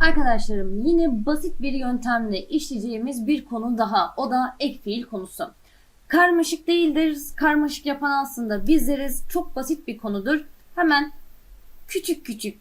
Arkadaşlarım yine basit bir yöntemle işleyeceğimiz bir konu daha. O da ek fiil konusu. Karmaşık değildir. Karmaşık yapan aslında bizleriz. Çok basit bir konudur. Hemen küçük küçük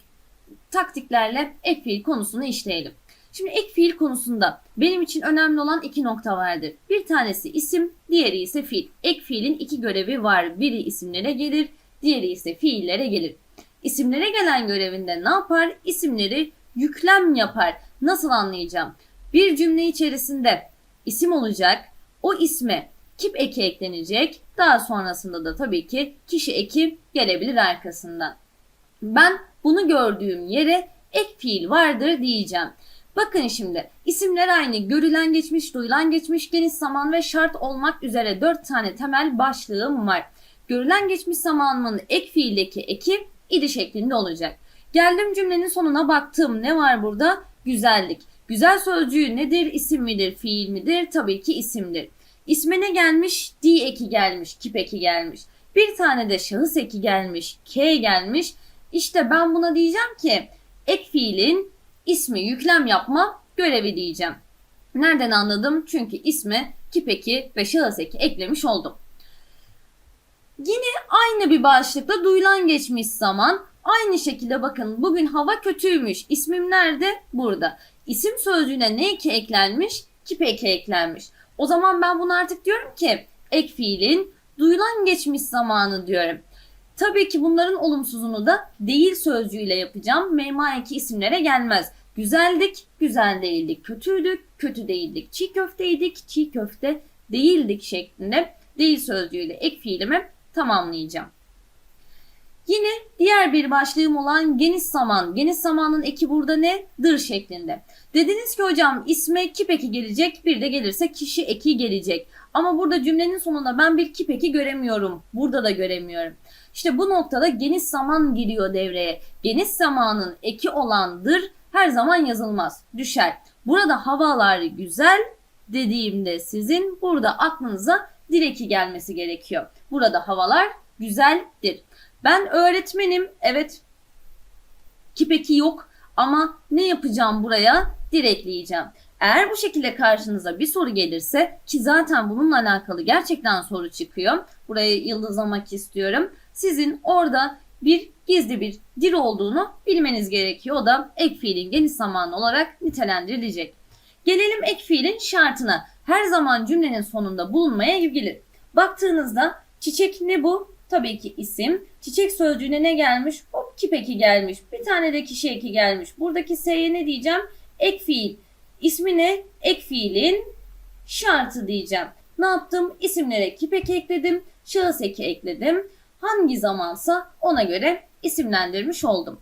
taktiklerle ek fiil konusunu işleyelim. Şimdi ek fiil konusunda benim için önemli olan iki nokta vardır. Bir tanesi isim, diğeri ise fiil. Ek fiilin iki görevi var. Biri isimlere gelir, diğeri ise fiillere gelir. İsimlere gelen görevinde ne yapar? İsimleri yüklem yapar. Nasıl anlayacağım? Bir cümle içerisinde isim olacak. O isme kip eki eklenecek. Daha sonrasında da tabii ki kişi eki gelebilir arkasından. Ben bunu gördüğüm yere ek fiil vardır diyeceğim. Bakın şimdi isimler aynı görülen geçmiş, duyulan geçmiş, geniş zaman ve şart olmak üzere dört tane temel başlığım var. Görülen geçmiş zamanımın ek fiildeki eki idi şeklinde olacak. Geldim cümlenin sonuna baktım. Ne var burada? Güzellik. Güzel sözcüğü nedir? İsim midir? Fiil midir? Tabii ki isimdir. İsme ne gelmiş? D eki gelmiş. Kip eki gelmiş. Bir tane de şahıs eki gelmiş. K gelmiş. İşte ben buna diyeceğim ki ek fiilin ismi yüklem yapma görevi diyeceğim. Nereden anladım? Çünkü isme kip eki ve şahıs eki eklemiş oldum. Yine aynı bir başlıkla duyulan geçmiş zaman aynı şekilde bakın bugün hava kötüymüş. İsmim nerede? Burada. İsim sözcüğüne ne eki eklenmiş? Kip eki eklenmiş. O zaman ben bunu artık diyorum ki ek fiilin duyulan geçmiş zamanı diyorum. Tabii ki bunların olumsuzunu da değil sözcüğüyle yapacağım. Mema eki isimlere gelmez. Güzeldik, güzel değildik. Kötüydük, kötü değildik. Çiğ köfteydik, çiğ köfte değildik şeklinde değil sözcüğüyle ek fiilimi tamamlayacağım. Yine bir başlığım olan geniş zaman. Geniş zamanın eki burada ne? Dır şeklinde. Dediniz ki hocam isme kip eki gelecek bir de gelirse kişi eki gelecek. Ama burada cümlenin sonunda ben bir kip eki göremiyorum. Burada da göremiyorum. İşte bu noktada geniş zaman giriyor devreye. Geniş zamanın eki olandır her zaman yazılmaz. Düşer. Burada havalar güzel dediğimde sizin burada aklınıza direki gelmesi gerekiyor. Burada havalar güzeldir. Ben öğretmenim. Evet. Kipeki yok ama ne yapacağım buraya? Direkleyeceğim. Eğer bu şekilde karşınıza bir soru gelirse ki zaten bununla alakalı gerçekten soru çıkıyor. Burayı yıldızlamak istiyorum. Sizin orada bir gizli bir dir olduğunu bilmeniz gerekiyor. O da ek fiilin geniş zamanı olarak nitelendirilecek. Gelelim ek fiilin şartına. Her zaman cümlenin sonunda bulunmaya gelir. Baktığınızda çiçek ne bu? Tabii ki isim. Çiçek sözcüğüne ne gelmiş? Hop kip eki gelmiş. Bir tane de kişi eki gelmiş. Buradaki S'ye ne diyeceğim? Ek fiil. İsmi ne? Ek fiilin şartı diyeceğim. Ne yaptım? İsimlere kip eki ekledim. Şahıs eki ekledim. Hangi zamansa ona göre isimlendirmiş oldum.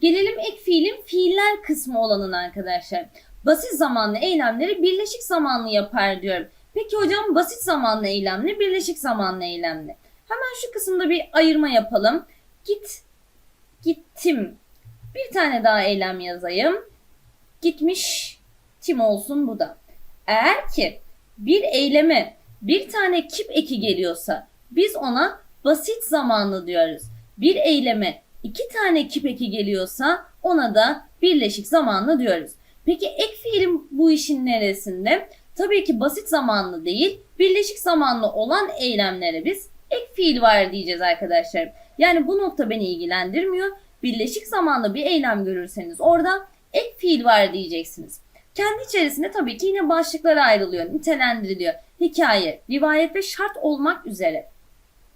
Gelelim ek fiilin fiiller kısmı olanın arkadaşlar. Basit zamanlı eylemleri birleşik zamanlı yapar diyorum. Peki hocam basit zamanlı eylemli, birleşik zamanlı eylemli. Hemen şu kısımda bir ayırma yapalım. Git, gittim. Bir tane daha eylem yazayım. Gitmiş, tim olsun bu da. Eğer ki bir eyleme bir tane kip eki geliyorsa biz ona basit zamanlı diyoruz. Bir eyleme iki tane kip eki geliyorsa ona da birleşik zamanlı diyoruz. Peki ek fiilim bu işin neresinde? Tabii ki basit zamanlı değil, birleşik zamanlı olan eylemlere biz fiil var diyeceğiz arkadaşlar. Yani bu nokta beni ilgilendirmiyor. Birleşik zamanlı bir eylem görürseniz orada ek fiil var diyeceksiniz. Kendi içerisinde tabii ki yine başlıklara ayrılıyor, nitelendiriliyor. Hikaye, rivayet ve şart olmak üzere.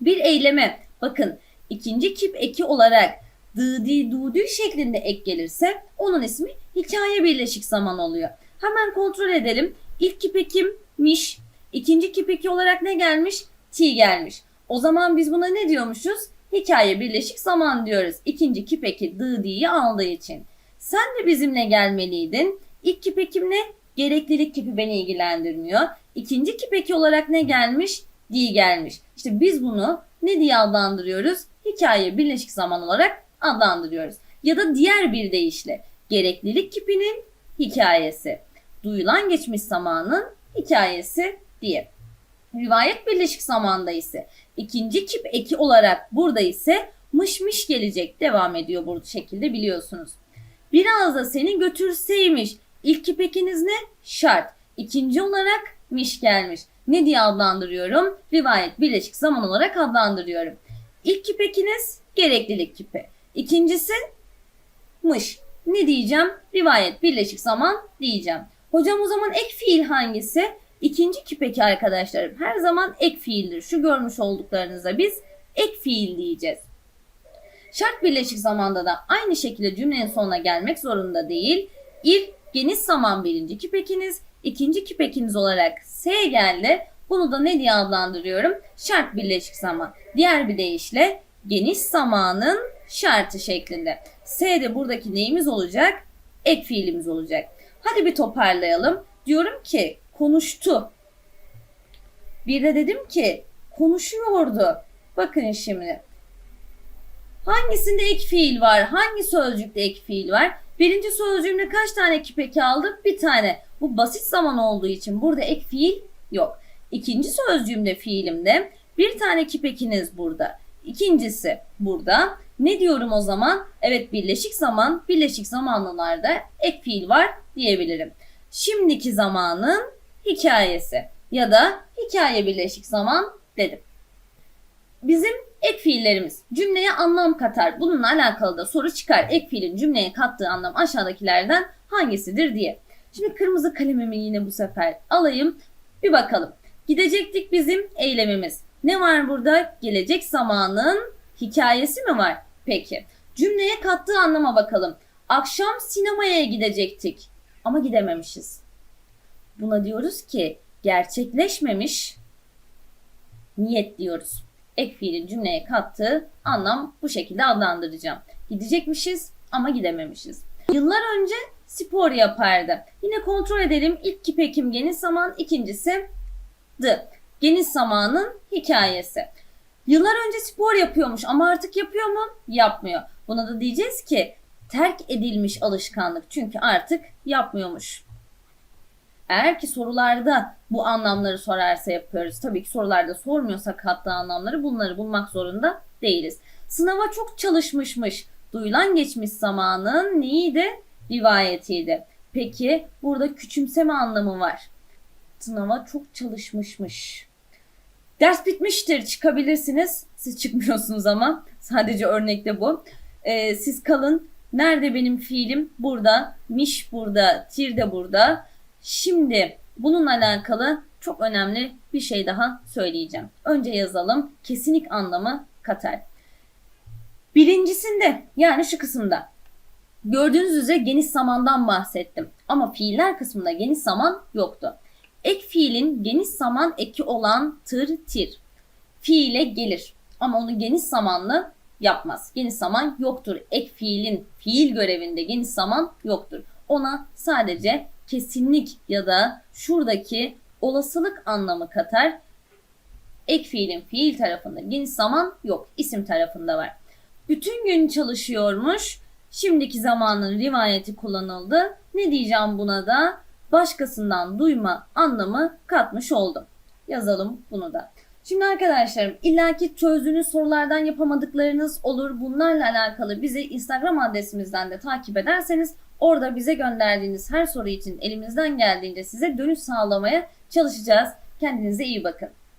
Bir eyleme bakın ikinci kip eki olarak dı di du dü şeklinde ek gelirse onun ismi hikaye birleşik zaman oluyor. Hemen kontrol edelim. İlk kip ekimmiş. İkinci kip eki olarak ne gelmiş? Ti gelmiş. O zaman biz buna ne diyormuşuz? Hikaye birleşik zaman diyoruz. İkinci kip eki dı di'yi aldığı için. Sen de bizimle gelmeliydin. İlk kip ekim ne? Gereklilik kipi beni ilgilendirmiyor. İkinci kip eki olarak ne gelmiş? Di gelmiş. İşte biz bunu ne diye adlandırıyoruz? Hikaye birleşik zaman olarak adlandırıyoruz. Ya da diğer bir deyişle gereklilik kipinin hikayesi. Duyulan geçmiş zamanın hikayesi diye. Rivayet birleşik zamanda ise ikinci kip eki olarak burada ise mış mış gelecek devam ediyor bu şekilde biliyorsunuz. Biraz da seni götürseymiş. İlk kipekiniz ne? Şart. İkinci olarak miş gelmiş. Ne diye adlandırıyorum? Rivayet birleşik zaman olarak adlandırıyorum. İlk kipekiniz gereklilik kipi. İkincisi mış. Ne diyeceğim? Rivayet birleşik zaman diyeceğim. Hocam o zaman ek fiil hangisi? İkinci kipeki arkadaşlarım her zaman ek fiildir. Şu görmüş olduklarınıza biz ek fiil diyeceğiz. Şart birleşik zamanda da aynı şekilde cümlenin sonuna gelmek zorunda değil. İlk geniş zaman birinci kipekiniz, ikinci kipekiniz olarak S geldi. Bunu da ne diye adlandırıyorum? Şart birleşik zaman. Diğer bir deyişle geniş zamanın şartı şeklinde. S de buradaki neyimiz olacak? Ek fiilimiz olacak. Hadi bir toparlayalım. Diyorum ki konuştu. Bir de dedim ki konuşuyordu. Bakın şimdi. Hangisinde ek fiil var? Hangi sözcükte ek fiil var? Birinci sözcüğümde kaç tane kipeki aldık? Bir tane. Bu basit zaman olduğu için burada ek fiil yok. İkinci sözcüğümde fiilimde bir tane kipekiniz burada. İkincisi burada. Ne diyorum o zaman? Evet birleşik zaman, birleşik zamanlılarda ek fiil var diyebilirim. Şimdiki zamanın hikayesi ya da hikaye birleşik zaman dedim. Bizim ek fiillerimiz cümleye anlam katar. Bununla alakalı da soru çıkar. Ek fiilin cümleye kattığı anlam aşağıdakilerden hangisidir diye. Şimdi kırmızı kalemimi yine bu sefer alayım. Bir bakalım. Gidecektik bizim eylemimiz. Ne var burada? Gelecek zamanın hikayesi mi var? Peki. Cümleye kattığı anlama bakalım. Akşam sinemaya gidecektik ama gidememişiz. Buna diyoruz ki gerçekleşmemiş niyet diyoruz. Ek fiilin cümleye kattığı anlam bu şekilde adlandıracağım. Gidecekmişiz ama gidememişiz. Yıllar önce spor yapardı. Yine kontrol edelim. İlk kipekim geniş zaman, ikincisi dı. Geniş zamanın hikayesi. Yıllar önce spor yapıyormuş ama artık yapıyor mu? Yapmıyor. Buna da diyeceğiz ki terk edilmiş alışkanlık çünkü artık yapmıyormuş. Eğer ki sorularda bu anlamları sorarsa yapıyoruz. Tabii ki sorularda sormuyorsa kattığı anlamları bunları bulmak zorunda değiliz. Sınava çok çalışmışmış. Duyulan geçmiş zamanın neydi? Rivayetiydi. Peki burada küçümseme anlamı var. Sınava çok çalışmışmış. Ders bitmiştir çıkabilirsiniz. Siz çıkmıyorsunuz ama sadece örnekte bu. Ee, siz kalın. Nerede benim fiilim? Burada. Miş burada. Tir de burada. Şimdi bununla alakalı çok önemli bir şey daha söyleyeceğim. Önce yazalım. Kesinlik anlamı katar. Birincisinde yani şu kısımda gördüğünüz üzere geniş zamandan bahsettim. Ama fiiller kısmında geniş zaman yoktu. Ek fiilin geniş zaman eki olan tır tir. Fiile gelir ama onu geniş zamanlı yapmaz. Geniş zaman yoktur. Ek fiilin fiil görevinde geniş zaman yoktur. Ona sadece kesinlik ya da şuradaki olasılık anlamı katar. Ek fiilin fiil tarafında geniş zaman yok. isim tarafında var. Bütün gün çalışıyormuş. Şimdiki zamanın rivayeti kullanıldı. Ne diyeceğim buna da? Başkasından duyma anlamı katmış oldum. Yazalım bunu da. Şimdi arkadaşlarım illaki çözdüğünüz sorulardan yapamadıklarınız olur. Bunlarla alakalı bizi Instagram adresimizden de takip ederseniz orada bize gönderdiğiniz her soru için elimizden geldiğince size dönüş sağlamaya çalışacağız. Kendinize iyi bakın.